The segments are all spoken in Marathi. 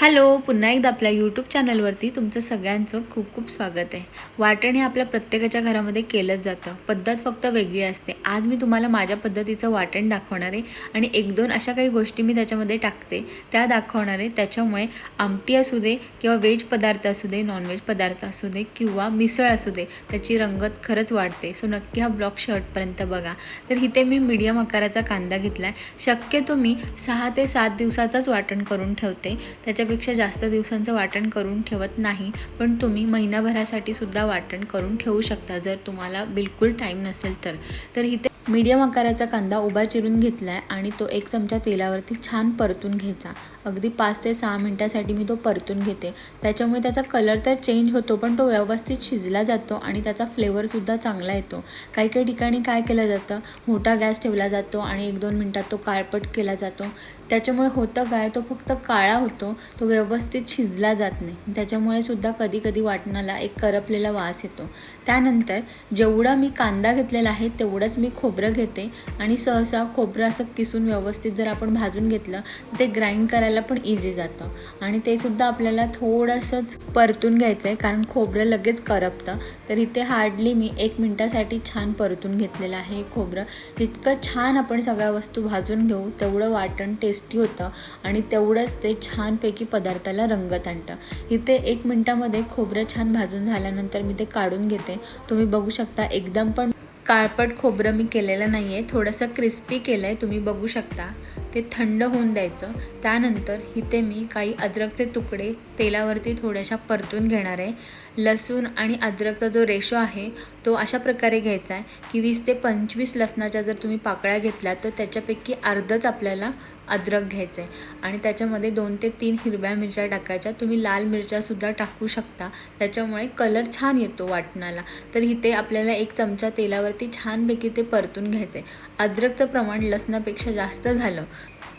हॅलो पुन्हा एकदा आपल्या यूट्यूब चॅनलवरती तुमचं सगळ्यांचं खूप खूप स्वागत आहे. वाटण हे आपल्या प्रत्येकाच्या घरामध्ये केलंच जातं. पद्धत फक्त वेगळी असते. आज मी तुम्हाला माझ्या पद्धतीचं वाटण दाखवणार आहे आणि एक दोन अशा काही गोष्टी मी त्याच्यामध्ये टाकते. त्या दाखवणार आहे. त्याच्यामुळे आमटी असू दे किंवा व्हेज पदार्थ असू दे नॉनव्हेज पदार्थ असू दे किंवा मिसळ असू दे त्याची रंगत खरंच वाढते. सो नक्की हा ब्लॉग शर्टपर्यंत बघा. तर इथे मी मीडियम आकाराचा कांदा घेतला आहे शक्यतो मी सहा ते सात दिवसाचाच वाटण करून ठेवते. त्याच्या त्याच्यापेक्षा जास्त दिवसांचं वाटण करून ठेवत नाही पण तुम्ही महिनाभरासाठी सुद्धा वाटण करून ठेवू शकता जर तुम्हाला बिलकुल टाईम नसेल तर. तर इथे मीडियम आकाराचा कांदा उभा चिरून घेतला आहे आणि तो एक चमचा तेलावरती छान परतून घ्यायचा. अगदी पाच ते सहा मिनटासाठी मी तो परतून घेते. त्याच्यामुळे त्याचा कलर तर चेंज होतो पण तो व्यवस्थित शिजला जातो आणि त्याचा फ्लेवरसुद्धा चांगला येतो. काही काही ठिकाणी काय केलं जातं? मोठा गॅस ठेवला जातो आणि एक दोन मिनटात तो काळपट केला जातो. त्याच्यामुळे होतं काय? तो फक्त काळा होतो तो व्यवस्थित शिजला जात नाही. त्याच्यामुळे सुद्धा कधी कधी वाटणाला एक करपलेला वास येतो. त्यानंतर जेवढा मी कांदा घेतलेला आहे तेवढंच मी खोबरं खोबरं घेते आणि सहसा खोबरं असं किसून व्यवस्थित जर आपण भाजून घेतलं तर ते ग्राइंड करायला पण इझी जातं. आणि ते सुद्धा आपल्याला थोडंसंच परतून घ्यायचं आहे कारण खोबरं लगेच करपतं. तर इथे हार्डली मी एक मिनटासाठी छान परतून घेतलेलं आहे खोबरं. इतकं छान आपण सगळ्या वस्तू भाजून घेऊ तेवढं वाटण टेस्टी होतं आणि तेवढंच ते छानपैकी पदार्थाला रंगत आणतं. इथे एक मिनटामध्ये खोबरं छान भाजून झाल्यानंतर मी ते काढून घेते. तुम्ही बघू शकता एकदम पण काळपट खोबरं मी केलेलं नाही आहे थोडंसं क्रिस्पी केलं आहे तुम्ही बघू शकता. ते थंड होऊन द्यायचं. त्यानंतर इथे मी काही अद्रकचे तुकडे तेलावरती थोड्याशा परतून घेणार आहे. लसूण आणि अद्रकचा जो रेशो आहे तो अशा प्रकारे घ्यायचा आहे की वीस ते पंचवीस लसणाच्या जर तुम्ही पाकळ्या घेतल्या तर त्याच्यापैकी अर्धच आपल्याला अद्रक घ्यायचं आहे आणि त्याच्यामध्ये दोन ते तीन हिरव्या मिरच्या टाकायच्या. तुम्ही लाल मिरच्यासुद्धा टाकू शकता. त्याच्यामुळे कलर छान येतो वाटणाला. तर इथे आपल्याला एक चमचा तेलावरती छानपैकी ते परतून घ्यायचं आहे अद्रकचं प्रमाण लसणापेक्षा जास्त झालं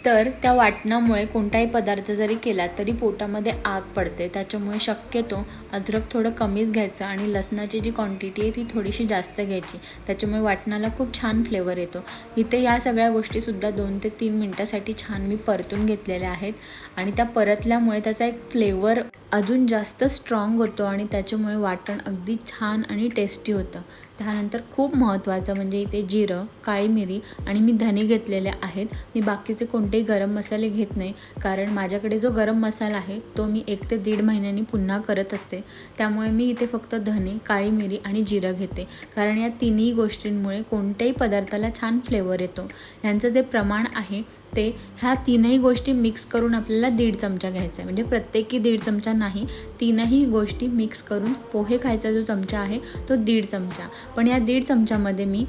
तर त्या वाटणामुळे कोणताही पदार्थ जरी केला तरी पोटामध्ये आग पडते. त्याच्यामुळे शक्यतो अद्रक थोडं कमीच घ्यायचं आणि लसणाची जी क्वांटिटी आहे ती थोडीशी जास्त घ्यायची. त्याच्यामुळे वाटणाला खूप छान फ्लेवर येतो. इथे या सगळ्या गोष्टीसुद्धा दोन ते तीन मिनटासाठी छान मी परतून घेतलेल्या आहेत. आणि त्या परतल्यामुळे त्याचा एक फ्लेवर अजून जास्त स्ट्रॉंग होतो आणि त्याच्यामुळे वाटण अगदी छान आणि टेस्टी होतं. त्यानंतर खूप महत्त्वाचं म्हणजे इथे जिरं काळी मिरी आणि मी धने घेतलेले आहेत. मी बाकीचे कोणतेही गरम मसाले घेत नाही कारण माझ्याकडे जो गरम मसाला आहे तो मी एक ते दीड महिन्यांनी पुन्हा करत असते. त्यामुळे मी इथे फक्त धने काळी मिरी आणि जिरं घेते. कारण या तिन्ही गोष्टींमुळे कोणत्याही पदार्थाला छान फ्लेवर येतो. यांचं जे प्रमाण आहे ते ह्या तीनही गोष्टी मिक्स करून आपल्याला दीड चमचा घ्यायचा आहे म्हणजे प्रत्येकी दीड चमचा नाही तीनही गोष्टी मिक्स करून पोहे खायचा जो चमचा आहे तो दीड चमचा. पण या दीड चमच्यामध्ये मी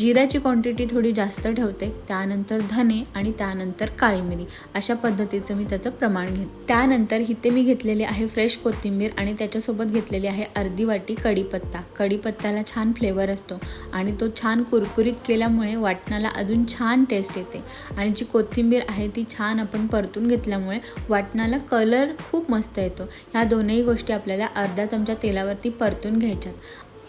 जिऱ्याची क्वांटिटी थोडी जास्त ठेवते त्यानंतर धने आणि त्यानंतर काळी मिरी अशा पद्धतीचं मी त्याचं प्रमाण घेते त्यानंतर इथे मी घेतलेली आहे फ्रेश कोथिंबीर आणि त्याच्यासोबत घेतलेली आहे अर्धी वाटी कढीपत्ता. कढीपत्त्याला छान फ्लेवर असतो आणि तो छान कुरकुरीत केल्यामुळे वाटणाला अजून छान टेस्ट येते. आणि जी कोथिंबीर आहे ती छान आपण परतून घेतल्यामुळे वाटणाला कलर खूप मस्त येतो. ह्या दोनही गोष्टी आपल्याला अर्धा चमचा तेलावरती परतून घ्यायच्यात.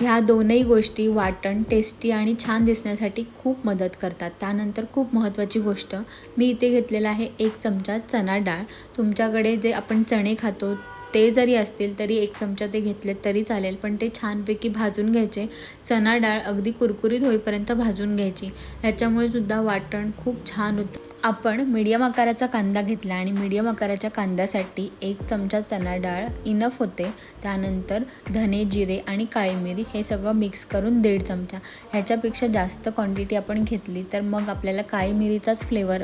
ह्या दोनही गोष्टी वाटण टेस्टी आणि छान दिसण्यासाठी खूप मदत करतात. त्यानंतर खूप महत्त्वाची गोष्ट मी इथे घेतलेला आहे एक चमचा चणा डाळ. तुमच्याकडे जे आपण चणे खातो ते जरी असतील तरी एक चमचा ते घेतले तरी चालेल पण ते छानपैकी भाजून घ्यायचे. चणा डाळ अगदी कुरकुरीत होईपर्यंत भाजून घ्यायची. ह्याच्यामुळे सुद्धा वाटण खूप छान होतं. आपण मीडियम आकाराचा कांदा घेतला आणि मीडियम आकाराच्या कांद्यासाठी एक चमचा चणा डाळ इनफ होते. त्यानंतर धने जिरे आणि काळी मिरी हे सगळं मिक्स करून दीड चमचा. ह्याच्यापेक्षा जास्त क्वांटिटी आपण घेतली तर मग आपल्याला काळी मिरीचाच फ्लेवर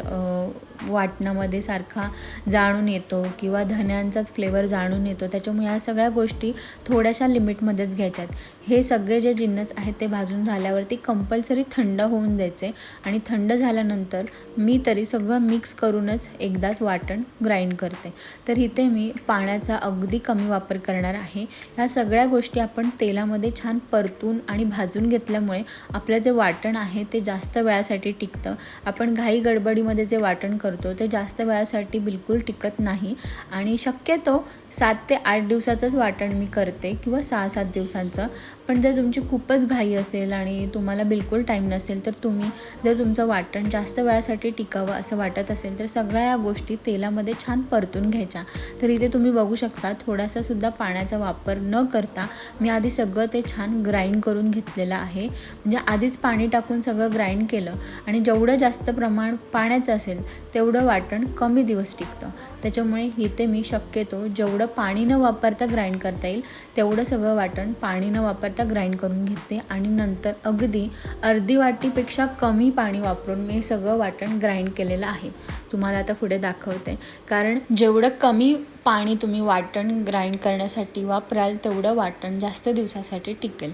वाटणामध्ये सारखा जाणून येतो किंवा धन्यांचाच फ्लेवर जाणून येतो. त्याच्यामुळे ह्या सगळ्या गोष्टी थोड्याशा लिमिटमध्येच घ्यायच्यात. हे सगळे जे जिन्नस आहेत ते भाजून झाल्यावरती कंपल्सरी थंड होऊन द्यायचे आणि थंड झाल्यानंतर मी तरी सगळं मिक्स करूनच एकदाच वाटण ग्राइंड करते. तर इथे मी पाण्याचा अगदी कमी वापर करणार आहे. ह्या सगळ्या गोष्टी आपण तेलामध्ये छान परतून आणि भाजून घेतल्यामुळे आपलं जे वाटण आहे ते जास्त वेळासाठी टिकतं. आपण घाई गडबडीमध्ये जे वाटण करतो ते जास्त वेळासाठी बिलकुल टिकत नाही. आणि शक्यतो सात ते आठ दिवसाचंच वाटण मी करते किंवा सहा सात दिवसांचं. पण जर तुमची खूपच घाई असेल आणि तुम्हाला बिलकुल टाईम नसेल तर तुम्ही जर तुमचं वाटण जास्त वेळासाठी टिकावं असं वाटत असेल तर सगळ्या या गोष्टी तेलामध्ये छान परतून घ्यायच्या. तर इथे तुम्ही बघू शकता थोडासा सुद्धा पाण्याचा वापर न करता मी आधी सगळं ते छान ग्राइंड करून घेतलेलं आहे. म्हणजे आधीच पाणी टाकून सगळं ग्राइंड केलं आणि जेवढं जास्त प्रमाण पाण्याचं असेल तेवढं वाटण कमी दिवस टिकतं. त्याच्यामुळे इथे मी शक्यतो जेवढं पाणी न वापरता ग्राइंड करता येईल तेवढं सगळं वाटण पाणी न वापरता ग्राइंड करून घेते आणि नंतर अगदी अर्धी वाटीपेक्षा कमी पाणी वापरून मी सगळं वाटण ग्राइंड केलं. केलेलं आहे. तुम्हाला आता पुढे दाखवते. कारण जेवढं कमी पाणी तुम्ही वाटण ग्राइंड करण्यासाठी वापराल तेवढं वाटण जास्त दिवसासाठी टिकेल.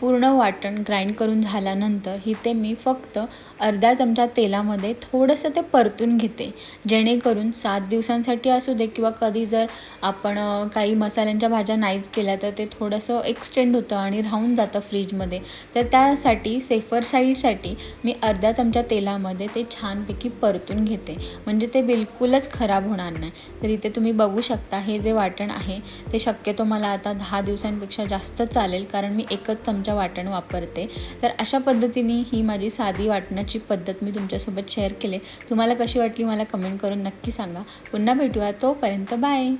पूर्ण वाटण ग्राइंड करून झाल्यानंतर इथे मी फक्त अर्धा चमचा तेलामध्ये थोडंसं ते परतून घेते. जेणेकरून सात दिवसांसाठी असू दे किंवा कधी जर आपण काही मसाल्यांच्या भाज्या नाहीच केल्या तर ते थोडंसं एक्सटेंड होतं आणि राहून जातं फ्रीजमध्ये तर त्यासाठी सेफर साईडसाठी मी अर्धा चमचा तेलामध्ये ते छानपैकी परतून घेते. म्हणजे ते बिलकुलच खराब होणार नाही. तर इथे तुम्ही बघू शकता हे जे वाटण आहे ते शक्यतो मला आता दहा दिवसांपेक्षा जास्त चालेल कारण मी एकच चमचा वाटण वापरते. तर अशा पद्धतीने ही माझी साधी वाटणाची पद्धत मी तुमच्यासोबत शेअर केले. तुम्हाला कशी वाटली मला कमेंट करून नक्की सांगा. पुन्हा भेटूया. तोपर्यंत बाय